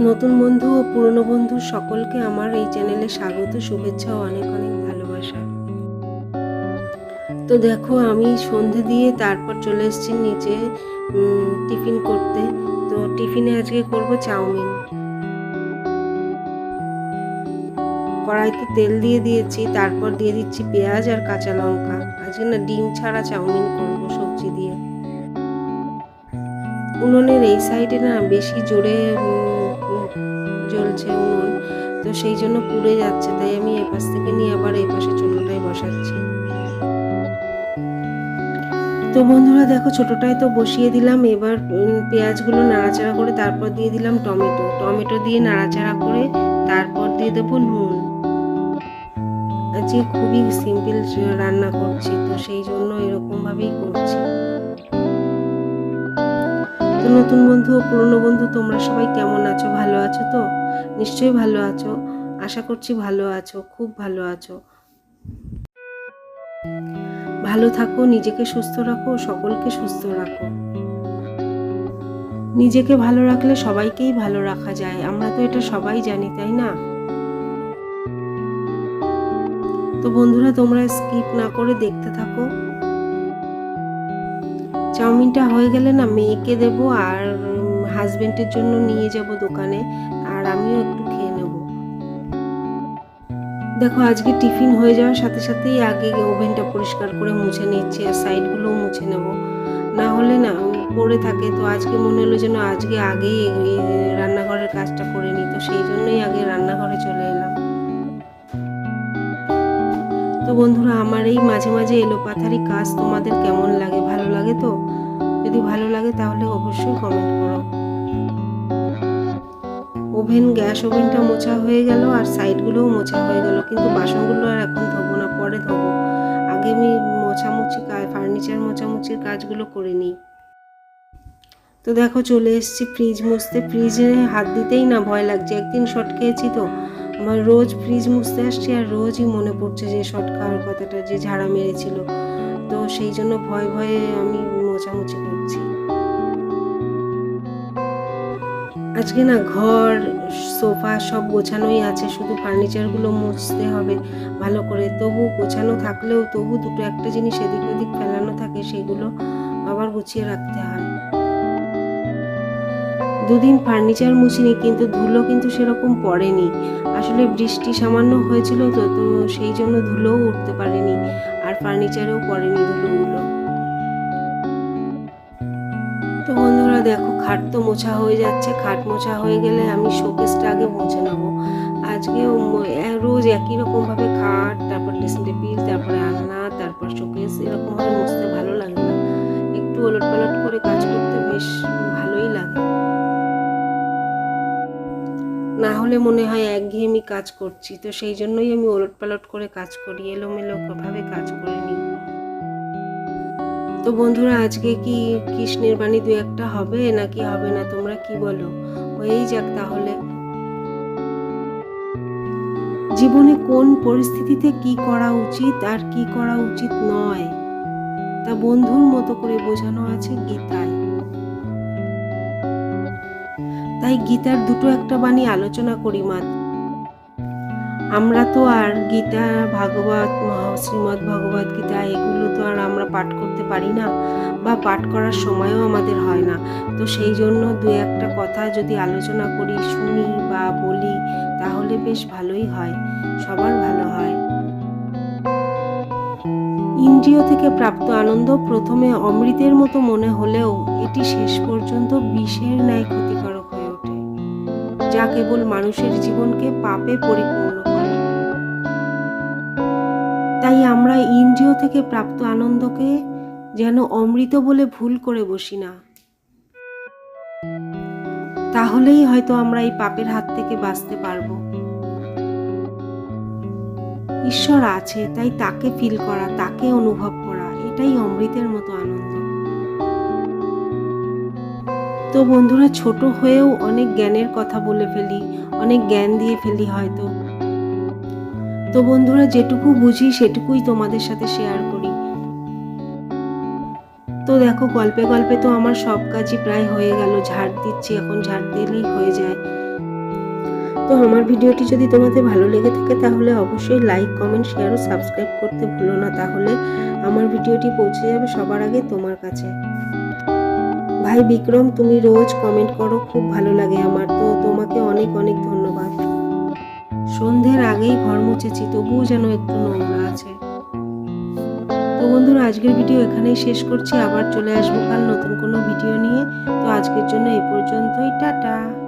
নতুন বন্ধু ও পুরনো বন্ধু সকলকে আমার এই চ্যানেলে স্বাগত, শুভেচ্ছা ও অনেক অনেক ভালোবাসা। তো দেখো, আমি সন্ধে দিয়ে তারপর চলে এসেছি নিচে টিফিন করতে। তো টিফিনে আজকে করব চাউমিন। কড়াইতে তেল দিয়ে দিয়েছি, তারপর দিয়ে দিচ্ছি পেঁয়াজ আর কাঁচা লঙ্কা। আজকে না ডিম ছাড়া চাউমিন করব সবজি দিয়ে। উনুনের এই সাইডে না বেশি জোরে সেই জন্য পুড়ে যাচ্ছে, তাই আমি এপাশ থেকে নিয়ে আবার এই পাশে বসাচ্ছি। তো বন্ধুরা, দেখো ছোটোটাই তো বসিয়ে দিলাম, এবার পেঁয়াজগুলো নাড়াচাড়া করে তারপর দিয়ে দিলাম টমেটো। টমেটো দিয়ে নাড়াচাড়া করে তারপর দিয়ে দেবো নুন। আজকে খুবই সিম্পল রান্না করছি, তো সেই জন্য এরকমভাবেই করছি। নতুন বন্ধু ও পুরনো বন্ধু, তোমরা সবাই কেমন আছো? ভালো আছো তো? নিশ্চয়ই ভালো আছো। আশা করছি ভালো আছো, খুব ভালো আছো। ভালো থাকো, নিজেকে সুস্থ রাখো, সকলকে সুস্থ রাখো। নিজেকে ভালো রাখলে সবাইকেই ভালো রাখা যায়। আমরা তো এটা সবাই জানি, তাই না? তো বন্ধুরা, তোমরা স্কিপ না করে দেখতে থাকো। চাউমিনটা হয়ে গেলে না মেয়েকে দেব আর হাজবেন্ডের জন্য নিয়ে যাব দোকানে আর আমিও একটু খেয়ে নেব। দেখো, আজকে টিফিন হয়ে যাওয়ার সাথে সাথেই আগে ওভেনটা পরিষ্কার করে মুছে নিচ্ছি আর সাইডগুলোও মুছে নেব। না হলে না পড়ে থাকে, তো আজকে মনে হলো যেন আজকে আগেই রান্নাঘরের কাজটা করে নিই, তো সেই জন্যই আগে রান্নাঘরে চলে এলাম। তো বন্ধুরা, আমার এই মাঝে মাঝে এলোপাথারি কাজ তোমাদের কেমন লাগে? ভালো লাগে তো? যদি ভালো লাগে তাহলে অবশ্যই কমেন্ট করো। ওভেন, গ্যাস ওভেনটা মোছা হয়ে গেল আর সাইডগুলোও মোছা হয়ে গেল, কিন্তু বাসনগুলো আর এখন ধোবো না, পরে ধোবো। আগে আমি মোছামুছি ফার্নিচার মোছামুছির কাজগুলো করে নিই। তো দেখো, চলে এসেছি ফ্রিজ মুছতে। ফ্রিজে হাত দিতেই না ভয় লাগছে, একদিন শর্ট খেয়েছি তো। আমার রোজ ফ্রিজ মুছতে আসছি আর রোজই মনে পড়ছে যে শর্ট খাওয়ার কথাটা, যে ঝাড়া মেরেছিল। তো সেই জন্য ভয় ভয়ে আমি মোছামুছি করছি। আজকে না ঘর, সোফা সব গোছানোই আছে, শুধু ফার্নিচারগুলো মুছতে হবে ভালো করে। তবু গোছানো থাকলেও তবু দুটো একটা জিনিস এদিক ওদিক ফেলানো থাকে, সেগুলো আবার গুছিয়ে রাখতে হয়। দুদিন ফার্নিচার মুছিনি, কিন্তু ধুলো কিন্তু সেরকম পড়েনি। আসলে বৃষ্টি সামান্য হয়েছিল তো তো সেই জন্য ধুলোও উঠতে পারেনি, আর ফার্নিচারেও পড়েনি ধুলোগুলো। তো বন্ধুরা, দেখো, খাট তো মোছা হয়ে যাচ্ছে। খাট মোছা হয়ে গেলে আমি শোকেসটা আগে মুছে নেব। আজকে রোজ একই রকমভাবে খাট না হলে মনে হয় একঘেয়েমি কাজ করছি। তো সেই জন্যই আমি ওলট পালট করে কাজ করি, এলোমেলো ভাবে কাজ করে নিই। তো বন্ধুরা, আজকে কি কৃষ্ণের বাণী দু একটা হবে নাকি হবে না তোমরা কি বলো? হয়েই যাক তাহলে। জীবনে কোন পরিস্থিতিতে কি করা উচিত আর কি করা উচিত নয়, তা বন্ধুর মতো করে বোঝানো আছে গীতায়। তাই গীতার দুটো একটা বাণী আলোচনা করি মাত আমরা তো আর গীতা, ভাগবত শ্রীমৎ ভগবত গীতা, এগুলো তো আর আমরা পাঠ করতে পারি না বা পাঠ করার সময়ও আমাদের হয় না। তো সেই জন্য দু একটা কথা যদি আলোচনা করি, শুনি বা বলি, তাহলে বেশ ভালোই হয়, সবার ভালো হয়। ইন্দ্রিয় থেকে প্রাপ্ত আনন্দ প্রথমে অমৃতের মতো মনে হলেও এটি শেষ পর্যন্ত বিষের ন্যায় ওঠে যা কেবল মানুষের জীবনকে পাপে পরিপূর্ণ করে। তাই আমরা ইন্দ্রিয় থেকে প্রাপ্ত আনন্দকে যেন অমৃত বলে ভুল করে বসি না। তাহলেই হয়তো আমরা এই পাপের হাত থেকে বাঁচতে পারব। ঈশ্বর আছে, তাই তাকে ফিল করা, তাকে অনুভব করা, এটাই অমৃতের মতো আনন্দ। তো বন্ধুরা, ছোট হয়েও অনেক জ্ঞানের কথা বলে ফেলি, অনেক জ্ঞান দিয়ে ফেলি হয়তো। তো বন্ধুরা, যেটুকু বুঝি সেটুকুই তোমাদের সাথে শেয়ার করি। তো দেখো, গল্পে গল্পে তো আমার সব কাজই প্রায় হয়ে গেল, ঝাড় দিচ্ছি, এখন ঝাড় দিলেই হয়ে যায়। তো আমার ভিডিওটি যদি তোমাদের ভালো লেগে থাকে, তাহলে অবশ্যই লাইক কমেন্ট শেয়ার ও সাবস্ক্রাইব করতে ভুলো না, তাহলে আমার ভিডিওটি পৌঁছে যাবে সবার আগে তোমার কাছে। ভাই বিক্রম, তুমি রোজ কমেন্ট করো, খুব ভালো লাগে আমার। তো তোমাকে অনেক অনেক ধন্যবাদ। সন্ধ্যের আগেই ঘর মুছেছি, তবুও যেন একটু নোংরা আছে। তো বন্ধুরা, আজকের ভিডিও এখানেই শেষ করছি। আবার চলে আসব কাল নতুন কোনো ভিডিও নিয়ে। তো আজকের জন্য এই পর্যন্তই। টাটা!